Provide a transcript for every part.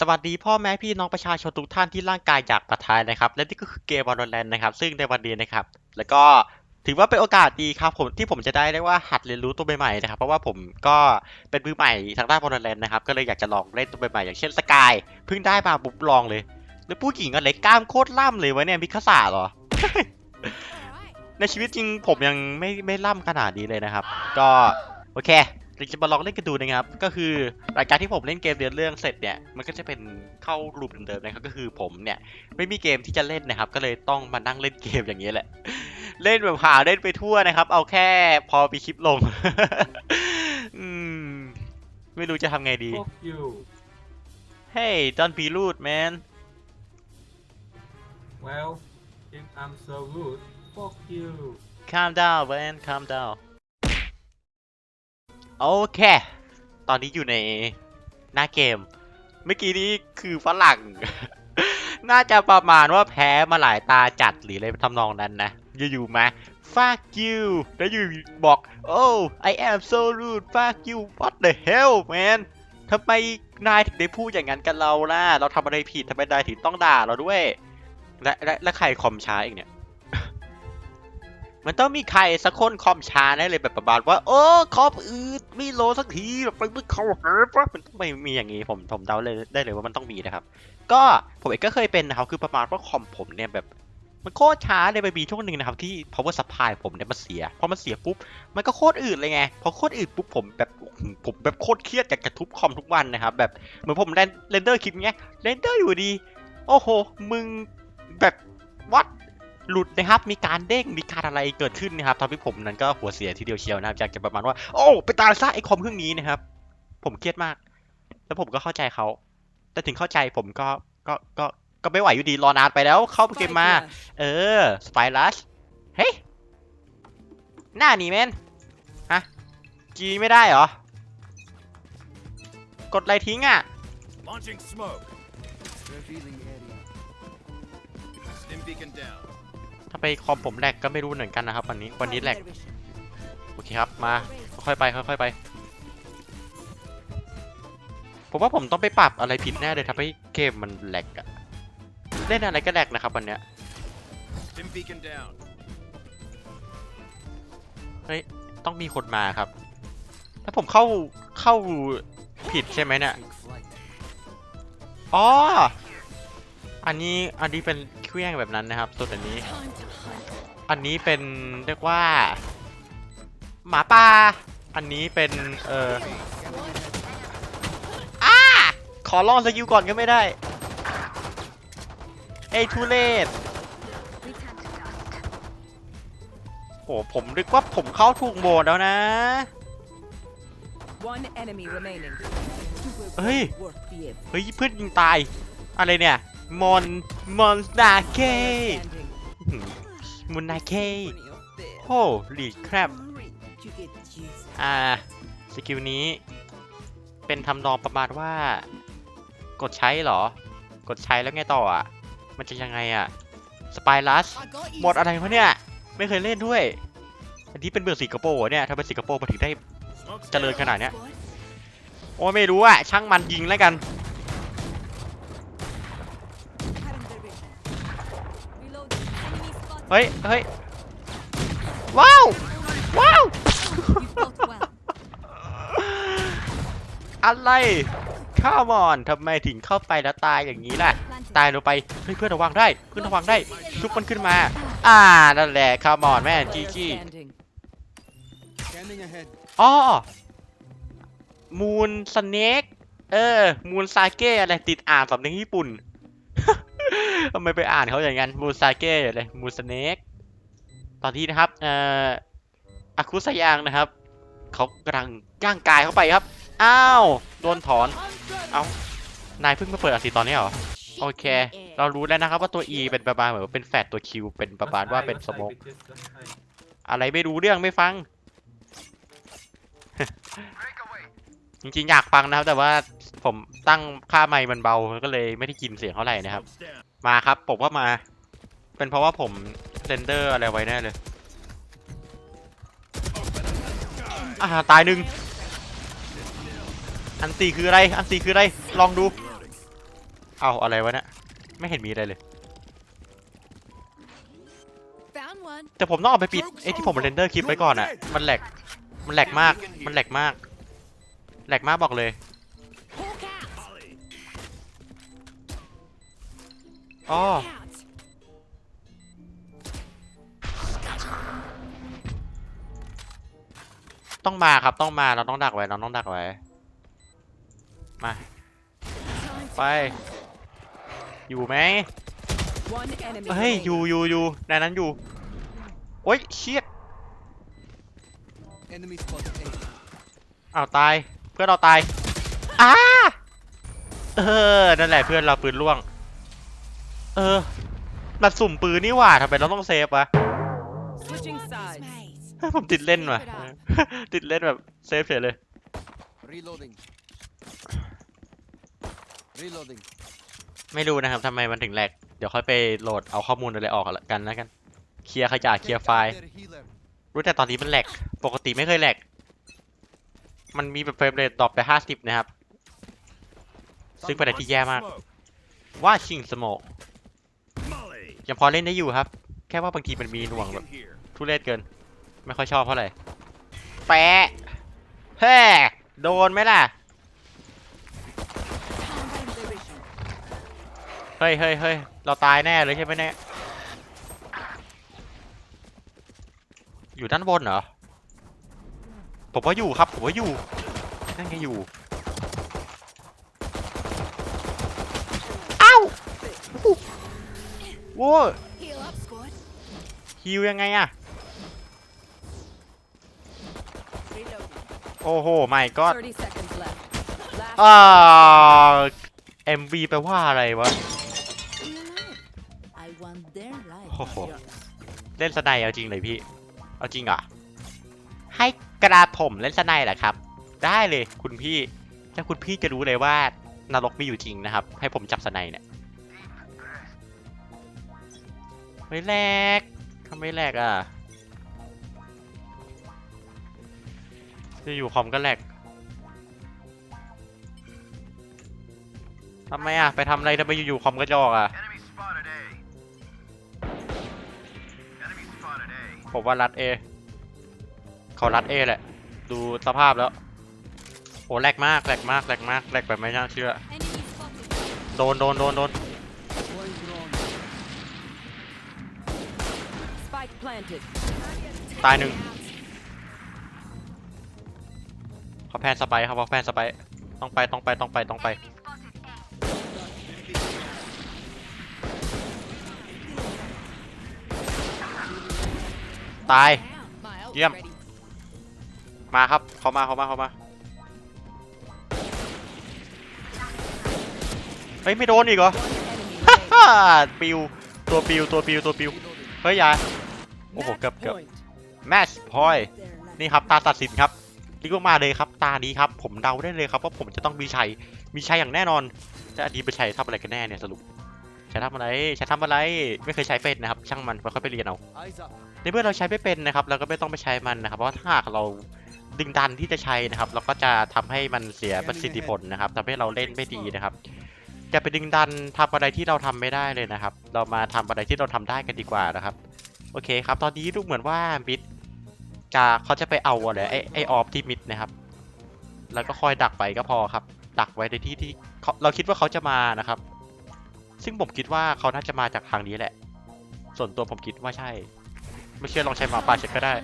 สวัสดีพ่อแม่พี่น้องประชาชนทุกท่านที่ร่างกายอยากประทายนะครับ และนี่ก็คือเกม Valorant นะครับ ซึ่งในวันนี้นะครับ แล้วก็ถือว่าเป็นโอกาสดีครับผมที่ผมจะได้เรียกว่าหัดเรียนรู้ตัวใหม่ๆนะครับ เพราะว่าผมก็เป็นมือใหม่ทางด้าน Valorant นะครับ ก็เลยอยากจะลองเล่นตัวใหม่ๆอย่างเช่นสกายเพิ่งได้มาปุ๊บลองเลยแล้วผู้หญิงอะไรกล้ามโคตรล่ำเลยวะเนี่ยมิคาสาเหรอ ในชีวิตจริงผมยังไม่ไม่ล่ำขนาดนี้เลยนะครับ ก็โอเค เราจะมาลองเล่นกันดูนะครับ ก็คือรายการที่ผมเล่นเกมเรียนเรื่องเสร็จเนี่ย มันก็จะเป็นเข้ารูปเดิมๆนะครับ ก็คือผมเนี่ยไม่มีเกมที่จะเล่นนะครับ ก็เลยต้องมานั่งเล่นเกมอย่างนี้แหละ เล่นแบบหาเล่นไปทั่วนะครับ เอาแค่พอมีคลิปลง อืม ไม่รู้จะทำไงดี Fuck you. Hey don't be rude man Well, if I'm so rude, fuck you. calm down man calm down โอเค ตอนนี้อยู่ในหน้าเกม เมื่อกี้นี้คือฝรั่ง น่าจะประมาณว่าแพ้มาหลายตาจัดหรืออะไรทำนองนั้นนะ อยู่ๆมา fuck you แล้วอยู่บอก oh I am so rude fuck you what the hell man ทำไมนายถึงได้พูดอย่างนั้นกับเราล่ะ เราทำอะไรผิดทำไมนายถึงต้องด่าเราด้วย และและและใครคอมช้าอีกเนี่ย มันต้องมีใครสักคนคอมช้าแน่เลยแบบประมาณว่า โอ้คอมอืดไม่โลสักทีแบบไปไม่เข้าหาปะมันต้องไม่มีอย่างนี้ผมผมเดาเลยได้เลยว่ามันต้องมีนะครับ ก็ผมเองก็เคยเป็นนะครับคือประมาณว่าคอมผมเนี่ยแบบมันโคตรช้าเลยไปมีช่วงหนึ่งนะครับที่ power supply ผมเนี่ยมันเสีย พอมันเสียปุ๊บ มันก็โคตรอืดเลยไง พอโคตรอืดปุ๊บผมแบบผมแบบโคตรเครียดอยากจะทุบคอมทุกวันนะครับ แบบเหมือนผมเรนเรนเดอร์คลิปเงี้ยเรนเดอร์อยู่ดี โอ้โห มึงแบบวัด หลุดนะครับ มีการเด้ง มีการอะไรเกิดขึ้นนะครับทำให้ผมนั้นก็หัวเสียทีเดียวเชียวนะครับอยากจะประมาณว่า โอ้ ไปตายซะไอคอมเครื่องนี้นะครับ ผมเครียดมาก แล้วผมก็เข้าใจเขา แต่ถึงเข้าใจผมก็ ก็ ก็ ก็ไม่ไหวอยู่ดี รอนานไปแล้ว เข้าเกมมา เออ สไปรัส เฮ้ย หน้าหนีแมนฮะ จีไม่ได้เหรอ กดอะไรทิ้งอะ Launching smoke. Revealing area. Stim beacon down. ถ้าไปคอมผมแหลกก็ไม่รู้เหมือนกันนะครับวันนี้วันนี้แหลกโอเคครับมาค่อยๆไปค่อยๆไป ผมว่าผมต้องไปปรับอะไรผิดแน่เลยทำให้เกมมันแหลกอะเล่นอะไรก็แหลกนะครับวันเนี้ย Stim beacon down. เฮ้ยต้องมีคนมาครับ ถ้าผมเข้าเข้าผิดใช่ไหมเนี่ย Take flight. อ๋ออันนี้อันนี้เป็น เครื่องแบบนั้นนะครับส่วนอันนี้ อันนี้เป็นเรียกว่า หมาป่าอันนี้เป็นเอ่ออ้าขอลองสกิลก่อนก็ไม่ได้เอ้ยทุเรศโอ้ผมนึกว่าผมเข้าถูกโหมดแล้วนะ One enemy remaining. เฮ้ย Worth the effort. เฮ้ยเพื่อนยิงตาย อะไรเนี่ย มอนมอนนาเค Standing. มุนนาเคโอ้ลีดครับ You get juiced. อ่าสกิลนี้ เป็นทำนองประมาณว่า กดใช้เหรอ กดใช้แล้วไงต่ออะ มันจะยังไงอะสปายลัสหมดอะไรวะเนี่ย ไม่เคยเล่นด้วย อันนี้เป็นเมืองสิงคโปร์เหรอเนี่ยทำไมสิงคโปร์มาถึงได้ Smoke's เจริญ down. ขนาดเนี้ยโอ้ยไม่รู้อะช่างมันยิงแล้วกัน เฮ้ย เฮ้ย ว้าว ว้าว อะไรข้ามอนทำไมถึงเข้าไปแล้วตายอย่างนี้ล่ะ ตายลงไป เฮ้ยเพื่อนระวังได้ เพื่อนระวังได้ชุบมันขึ้นมา อ่า นั่นแหละข้ามอนแม่จี Player จี standing. Scanning ahead. อ๋อมูนสเน็กเออ มูนซาเก้อะไรติดอ่านสำเนียงญี่ปุ่น ทำไมไปอ่านเขาอย่างนั้นมูซาเก้อะไรมูสเนกตอนนี้นะครับเอ่ออาคุสยางนะครับเขากำลังย่างกายเข้าไปครับ อ้าว โดนถอน เอ้านายเพิ่งมาเปิดอาสีตอนนี้เหรอ โอเค เรารู้แล้วนะครับว่าตัว E เป็นประมาณเหมือนเป็นแฟดตัว Q เป็นประมาณว่าเป็นสโมกอะไรไม่รู้เรื่องไม่ฟัง จริงๆ อยากฟังนะครับ แต่ว่าผมตั้งค่าไมค์มันเบาก็เลยไม่ได้ยินเสียงเท่าไหร่นะครับ มาครับ ผมว่ามา เป็นเพราะว่าผมเรนเดอร์อะไรไว้แน่เลยอ่าตายหนึ่งอันตีคืออะไร อันตีคืออะไร ลองดู เอาอะไรวะเนี่ย ไม่เห็นมีอะไรเลย Found one. แต่ผมต้องเอาไปปิดไอ้ที่ผมเรนเดอร์คลิปไว้ก่อนอะมันแหลก มันแหลกมาก มันแหลกมาก แหลกมากบอกเลย อ๋อต้องมาครับต้องมาเราต้องดักไว้เราต้องดักไว้ มา ไป อยู่ไหมเฮ้ยอยู่อยู่อยู่ในนั้นอยู่โอ๊ยเชียด Enemy spotted A. อ้าวตายเพื่อนเราตายอ้าเออนั่นแหละเพื่อนเราปืนล่วง เออนัดสุ่มปืนนี่หว่าทำไมเราต้องเซฟวะ Switching sides. ผมติดเล่นว่ะ ติดเล่นแบบเซฟเฉยเลย Reloading. Reloading. ไม่รู้นะครับทำไมมันถึงแหลก เดี๋ยวค่อยไปโหลดเอาข้อมูลอะไรออกกันแล้วกัน เคลียร์ขยะเคลียร์ไฟล์ Their healer. รู้แต่ตอนนี้มันแหลก ปกติไม่เคยแหลก มันมีแบบเฟรมเรทดรอปไป50 นะครับ ซึ่งเป็นอะไรที่แย่มาก Smoke. ว่าชิงสโมก Molly. ยังพอเล่นได้อยู่ครับ แค่ว่าบางทีมันมีหน่วงแบบ Beacon here. ทุเรศเกิน ไม่ค่อยชอบเท่าไหร่แปะแฮ่โดนไหมล่ะ Counting the vision. เฮ้ยเฮ้ยเฮ้ยเราตายแน่เลยใช่ไหมเนี่ย อยู่ด้านบนเหรอ ผมว่าอยู่ครับ ผมว่าอยู่ นั่นไงอยู่เอ้า โว้ย Heal up, squad. ฮิวยังไงอะ Reloading. โอ้โหไม่ก็30 seconds left. Last อ่า MV แปลว่าอะไรวะ I want their life. Ho, ho. not yours. เล่นสไนด์เอาจริงเลยพี่ เอาจริงเหรอให้กระผมเล่นสไนด์เหรอครับ ได้เลยคุณพี่แล้วคุณพี่จะรู้เลยว่านรกมีอยู่จริงนะครับ ให้ผมจับสไนด์เนี่ย ไม่แหลกทำไมแหลกอะจะอยู่คอมก็แหลกทำไมอะ ไปทำอะไรทำไมอยู่ๆคอมก็จอกอะ ผมว่ารัดเอเขารัดเอแหละ ดูสภาพแล้วโอ้แหลกมากแหลกมากแหลกมากแหลกแบบไม่น่าเชื่อ โดนโดนโดนโดน planted. ตายหนึ่งเขาแพนสไปร์เขาบอกแพนสไปร์ต้องไปต้องไปต้องไปต้องไป ตาย My ult's Yep. ready. มาครับเขามาเขามาเขามาเฮ้ยไม่โดนอีกเหรอ One enemy ฮ่า remaining. ปิวตัวปิวตัวปิวตัวปิวเฮ้ยอยา โอ้โห Match เกือบเกือบ point. แมชพอย Their life. นี่ครับตาตัดสินครับลิกมาเลยครับ ตานี้ครับ ผมเดาได้เลยครับว่าผมจะต้องมีชัยมีชัยอย่างแน่นอนจะอดีตไปชัยทำอะไรกันแน่เนี่ยสรุปใช้ทำอะไรใช้ทำอะไรไม่เคยใช้เป็นนะครับ ช่างมันค่อยๆไปเรียนเอา Eyes up. ในเมื่อเราใช้ไม่เป็นนะครับ เราก็ไม่ต้องไปใช้มันนะครับ เพราะว่าถ้าหากเราดึงดันที่จะใช้นะครับ เราก็จะทำให้มันเสียประสิทธิผลนะครับทำให้เราเล่นไม่ดีนะครับอย่าไปดึงดันทำอะไรที่เราทำไม่ได้เลยนะครับ เรามาทำอะไรที่เราทำได้กันดีกว่านะครับ โอเคครับ ตอนนี้ดูเหมือนว่ามิดจะเขาจะไปเอาอะไรไอไอออฟที่มิดนะครับ แล้วก็คอยดักไปก็พอครับ ดักไว้ในที่ที่เขาเราคิดว่าเขาจะมานะครับ ซึ่งผมคิดว่าเขาน่าจะมาจากทางนี้แหละ ส่วนตัวผมคิดว่าใช่ ไม่เชื่อลองใช้หมาป่าเช็คก็ได้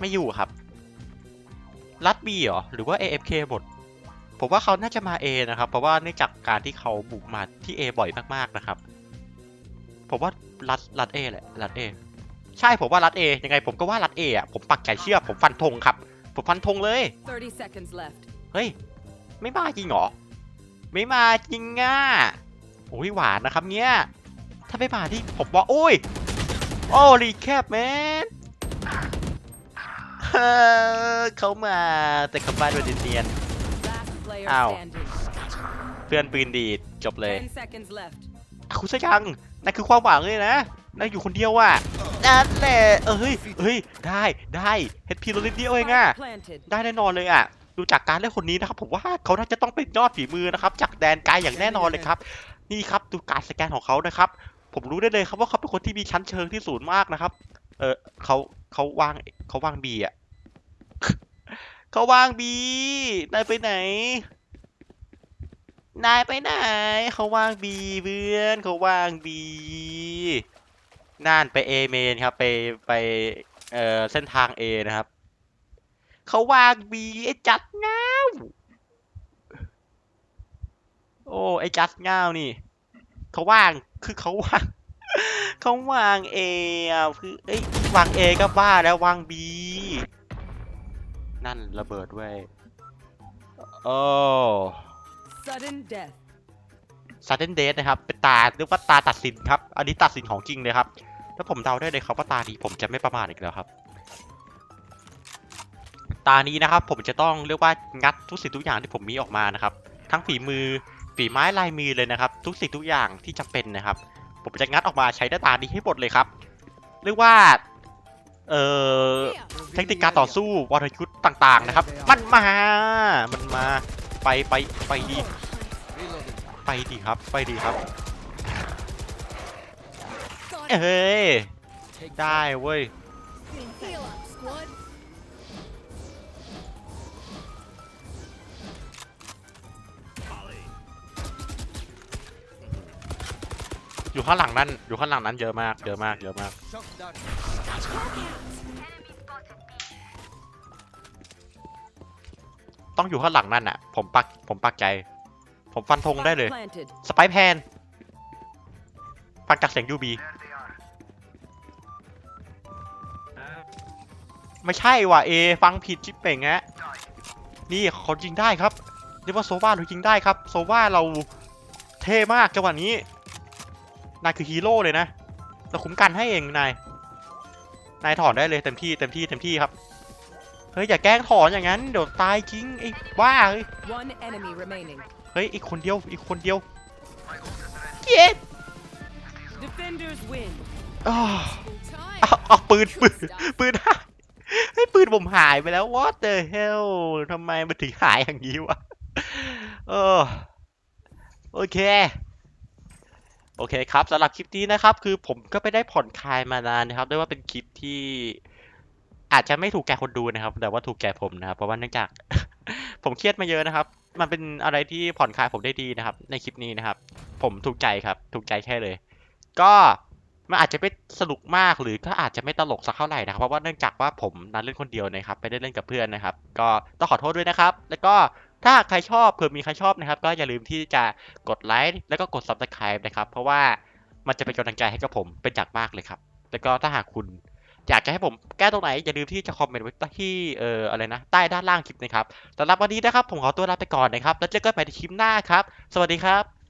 ไม่อยู่ครับ รัดบีเหรอ หรือว่า AFK หมด ผมว่าเขาน่าจะมา A นะครับ เพราะว่าเนื่องจากการที่เขาบุกมาที่ A บ่อยมากๆนะครับ ผมว่ารัดรัด A แหละรัด A ใช่ผมว่ารัด A ยังไง ผมก็ว่ารัด A อะผมปักใจเชื่อผมฟันธงครับ ผมฟันธงเลย30 seconds left. เฮ้ยไม่มาจริงเหรอไม่มาจริงอะโอ้ยหวานนะครับเนี้ยถ้าไม่มาที่ผมว่าโอ้ยโอ้รีแคปแมนเขามาแต่เขามาโดยเนียน Last player Ow. standing. ๆเพื่อนปืนดีดจบเลย10 seconds left. อะคุณสยังนั่นคือความหวังเลยนะนั่นอยู่คนเดียวว่ะนั่นแหละเอ้ยเอ้ยได้ได้เฮดพีโรลิดเดียวเองอะ Spike planted. ได้แน่นอนเลยอะ ดูจากการเล่นคนนี้นะครับ ผมว่าเขาน่าจะต้องเป็นยอดฝีมือนะครับ จากแดนไกลอย่างแน่นอนเลยครับ นี่ครับดูการสแกนของเขานะครับ ผมรู้ได้เลยครับว่าเขาเป็นคนที่มีชั้นเชิงที่สูงมากนะครับ เออเขาเขาวางเขาวางบีอะ เขาวางบีนายไปไหน นายไปไหน เขาวางบีเพื่อนเขาวางบีน่านไปเอเมนครับ ไปไปเอ่อเส้นทางเอนะครับ เขาวางบีไอจัดเงาโอ้ไอจัดเงานี่เขาว่างคือเขาว่างเขาวางเออะคือเอ้ยวางเอก็บ้าแล้ววางบี นั่นระเบิดเว้ยโอ้ Sudden death. ซัดเดนเดนะครับ เป็นตาเรียกว่าตาตัดสินครับ อันนี้ตัดสินของจริงเลยครับ ถ้าผมเดาได้เลยครับว่าตานี้ผมจะไม่ประมาทอีกแล้วครับ ตานี้นะครับ ผมจะต้องเรียกว่างัดทุกสิ่งทุกอย่างที่ผมมีออกมานะครับ ทั้งฝีมือฝีไม้ลายมือเลยนะครับ ทุกสิ่งทุกอย่างที่จำเป็นนะครับ ผมจะงัดออกมาใช้ในตานี้ให้หมดเลยครับ เรียกว่า เอ่อเทคนิคการต่อสู้วรยุทธ์ต่างๆนะครับ มันมา มันมา ไปไปไปดี ไปดีครับ ไปดีครับเอ้ย ได้เว้ย อยู่ข้างหลังนั้นอยู่ข้างหลังนั้นเยอะมาก เยอะมาก เยอะมาก ต้องอยู่ข้างหลังนั่นอะ ผมปักผมปักใจ ผมฟันธงได้เลย Planted. สไปแพนฟังจากเสียงยูบี There they are. อ่าไม่ใช่ว่ะเอ ฟังผิดชิปเป่งฮะ Die. นี่เขายิงได้ครับเรียกว่าโซวาเรายิงได้ครับ โซวาเราเท่มากจังหวะนี้นายคือฮีโร่เลยนะ เราคุ้มกันให้เองนาย นายถอนได้เลยเต็มที่เต็มที่เต็มที่ครับ เฮ้ยอย่าแกล้งถอนอย่างนั้นเดี๋ยวตายจริงไอ้บ้าเฮ้ย One enemy remaining. เฮ้ยอีกคนเดียวอีกคนเดียว My ult is ready. เย็ด Defenders win. อ้าว Time. เอาเอาปืนปืนปืนหายเฮ้ยปืนผมหายไปแล้ว what the hell ทำไมมันถึงหายอย่างนี้วะเออโอเคโอเคครับสำหรับคลิปนี้นะครับ คือผมก็ไปได้ผ่อนคลายมานานนะครับด้วยว่าเป็นคลิปที่ อาจจะไม่ถูกแก่คนดูนะครับ แต่ว่าถูกแก่ผมนะครับ เพราะว่าเนื่องจาก ผมเครียดมาเยอะนะครับ มันเป็นอะไรที่ผ่อนคลายผมได้ดีนะครับ ในคลิปนี้นะครับ ผมถูกใจครับ ถูกใจแค่เลย ก็มันอาจจะไม่สนุกมากหรือก็อาจจะไม่ตลกสักเท่าไหร่นะครับ เพราะว่าเนื่องจากว่าผมนั้นเล่นคนเดียวนะครับ ไม่ได้เล่นกับเพื่อนนะครับ ก็ต้องขอโทษด้วยนะครับ แล้วก็ถ้าใครชอบเผื่อมีใครชอบนะครับ ก็อย่าลืมที่จะกดไลค์แล้วก็กด subscribe นะครับ เพราะว่ามันจะเป็นกำลังใจให้กับผมเป็นอย่างมากเลยครับ แล้วก็ถ้าหากคุณ อยากจะให้ผมแก้ตรงไหน อย่าลืมที่จะคอมเมนต์ไว้ที่เอ่ออะไรนะ ใต้ด้านล่างคลิปนะครับสำหรับวันนี้นะครับ ผมขอตัวลาไปก่อนนะครับ แล้วเจอกันใหม่ในคลิปหน้าครับ สวัสดีครับ